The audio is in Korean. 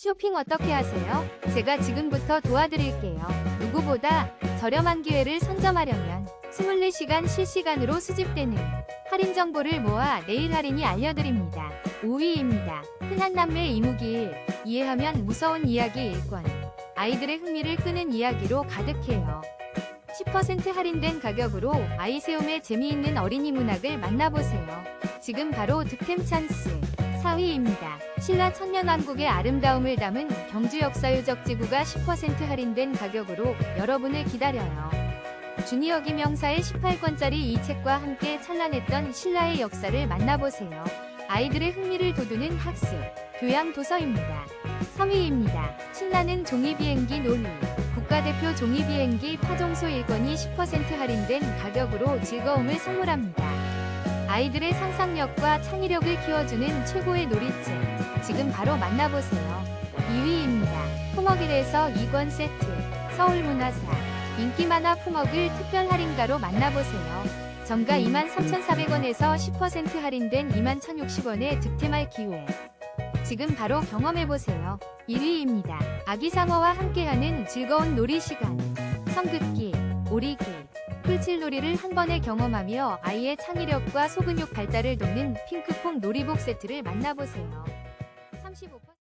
쇼핑 어떻게 하세요? 제가 지금부터 도와드릴게요. 누구보다 저렴한 기회를 선점하려면 24시간 실시간으로 수집되는 할인 정보를 모아 내일 할인이 알려드립니다. 5위입니다. 흔한 남매 이무기일 이해하면 무서운 이야기 1권 아이들의 흥미를 끄는 이야기로 가득해요. 10% 할인된 가격으로 아이세움의 재미있는 어린이 문학을 만나보세요. 지금 바로 득템 찬스 4위입니다. 신라 천년왕국의 아름다움을 담은 경주 역사유적 지구가 10% 할인된 가격으로 여러분을 기다려요. 주니어 김영사의 18권짜리 이 책과 함께 찬란했던 신라의 역사를 만나보세요. 아이들의 흥미를 돋우는 학습, 교양 도서입니다. 3위입니다. 신라는 종이비행기 논리. 국가대표 종이비행기 파종소 1권이 10% 할인된 가격으로 즐거움을 선물합니다. 아이들의 상상력과 창의력을 키워주는 최고의 놀이책. 지금 바로 만나보세요. 2위입니다. 품어길에서 2권 세트. 서울문화사. 인기 만화 품어글 특별 할인가로 만나보세요. 정가 23,400원에서 10% 할인된 21,060원에 득템할 기회. 지금 바로 경험해보세요. 1위입니다. 아기 상어와 함께하는 즐거운 놀이 시간. 성극기, 오리기, 풀칠놀이를 한 번에 경험하며 아이의 창의력과 소근육 발달을 돕는 핑크퐁 놀이복 세트를 만나보세요. 35%